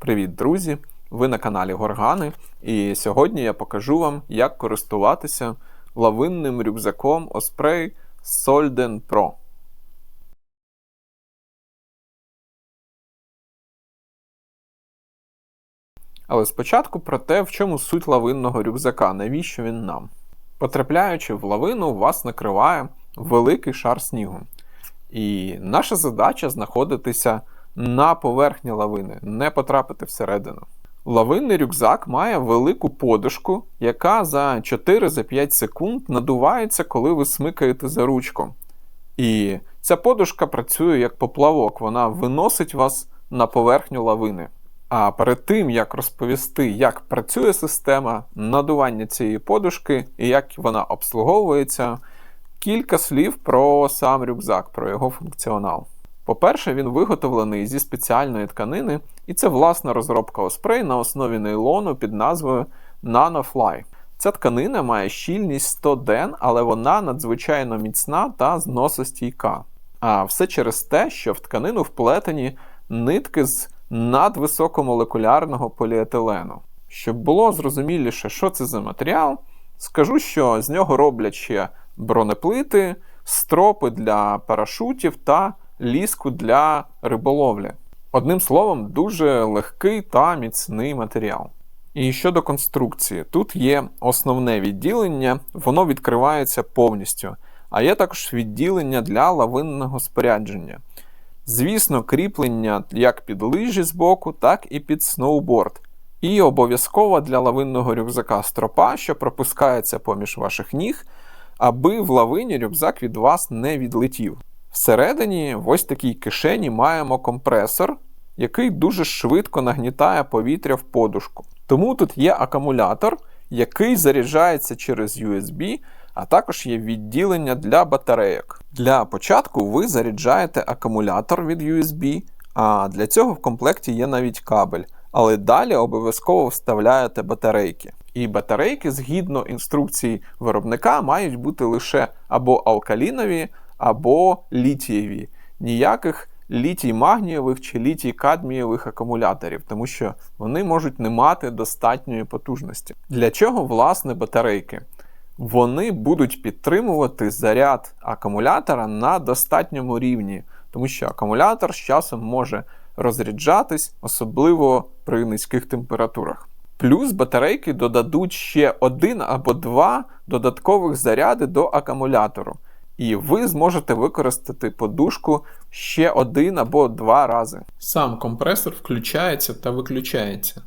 Привіт, друзі! Ви на каналі Горгани, і сьогодні я покажу вам, як користуватися лавинним рюкзаком Osprey Solden Pro. Але спочатку про те, в чому суть лавинного рюкзака, навіщо він нам. Потрапляючи в лавину, вас накриває великий шар снігу. І наша задача знаходитися на поверхні лавини, не потрапити всередину. Лавинний рюкзак має велику подушку, яка за 4-5 секунд надувається, коли ви смикаєте за ручку. І ця подушка працює як поплавок, вона виносить вас на поверхню лавини. А перед тим, як розповісти, як працює система надування цієї подушки і як вона обслуговується, кілька слів про сам рюкзак, про його функціонал. По-перше, він виготовлений зі спеціальної тканини, і це власна розробка Osprey на основі нейлону під назвою NanoFly. Ця тканина має щільність 100 ден, але вона надзвичайно міцна та зносостійка. А все через те, що в тканину вплетені нитки з надвисокомолекулярного поліетилену. Щоб було зрозуміліше, що це за матеріал, скажу, що з нього роблять ще бронеплити, стропи для парашутів та ліску для риболовлі. Одним словом, дуже легкий та міцний матеріал. І щодо конструкції, тут є основне відділення, воно відкривається повністю, а є також відділення для лавинного спорядження. Звісно, кріплення як під лижі з боку, так і під сноуборд. І обов'язково для лавинного рюкзака стропа, що пропускається поміж ваших ніг, аби в лавині рюкзак від вас не відлетів. Всередині, в ось такій кишені, маємо компресор, який дуже швидко нагнітає повітря в подушку. Тому тут є акумулятор, який заряджається через USB, а також є відділення для батарейок. Для початку ви заряджаєте акумулятор від USB, а для цього в комплекті є навіть кабель. Але далі обов'язково вставляєте батарейки. І батарейки, згідно інструкцій виробника, мають бути лише або алкалінові, або літієві. Ніяких літій-магнієвих чи літій-кадмієвих акумуляторів, тому що вони можуть не мати достатньої потужності. Для чого, власне, батарейки? Вони будуть підтримувати заряд акумулятора на достатньому рівні, тому що акумулятор з часом може розряджатись, особливо при низьких температурах. Плюс батарейки додадуть ще один або два додаткових заряди до акумулятору. І ви зможете використати подушку ще один або два рази. Сам компресор включається та виключається.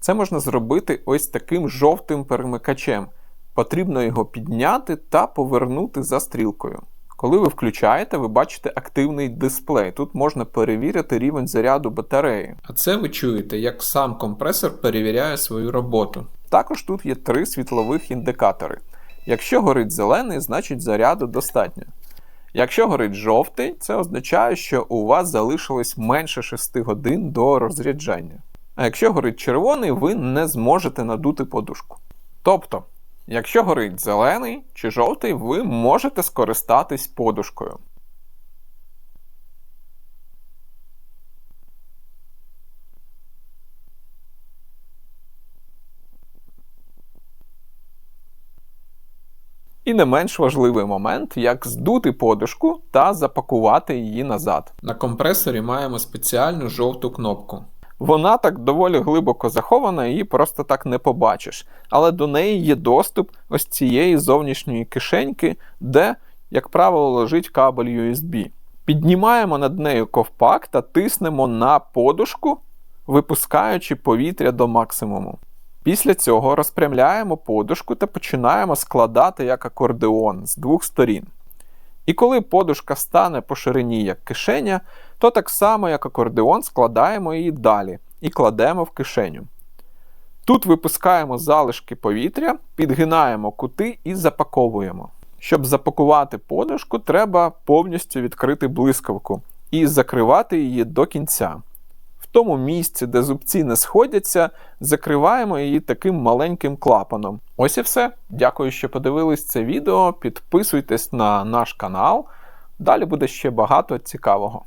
Це можна зробити ось таким жовтим перемикачем. Потрібно його підняти та повернути за стрілкою. Коли ви включаєте, ви бачите активний дисплей. Тут можна перевірити рівень заряду батареї. А це ви чуєте, як сам компресор перевіряє свою роботу. Також тут є три світлових індикатори. Якщо горить зелений, значить заряду достатньо. Якщо горить жовтий, це означає, що у вас залишилось менше 6 годин до розряджання. А якщо горить червоний, ви не зможете надути подушку. Тобто, якщо горить зелений чи жовтий, ви можете скористатись подушкою. І не менш важливий момент, як здути подушку та запакувати її назад. На компресорі маємо спеціальну жовту кнопку. Вона так доволі глибоко захована, її просто так не побачиш. Але до неї є доступ ось цієї зовнішньої кишеньки, де, як правило, лежить кабель USB. Піднімаємо над нею ковпак та тиснемо на подушку, випускаючи повітря до максимуму. Після цього розпрямляємо подушку та починаємо складати як акордеон з двох сторін. І коли подушка стане по ширині як кишеня, то так само, як акордеон, складаємо її далі і кладемо в кишеню. Тут випускаємо залишки повітря, підгинаємо кути і запаковуємо. Щоб запакувати подушку, треба повністю відкрити блискавку і закривати її до кінця тому місці, де зубці не сходяться, закриваємо її таким маленьким клапаном. Ось і все. Дякую, що подивились це відео. Підписуйтесь на наш канал. Далі буде ще багато цікавого.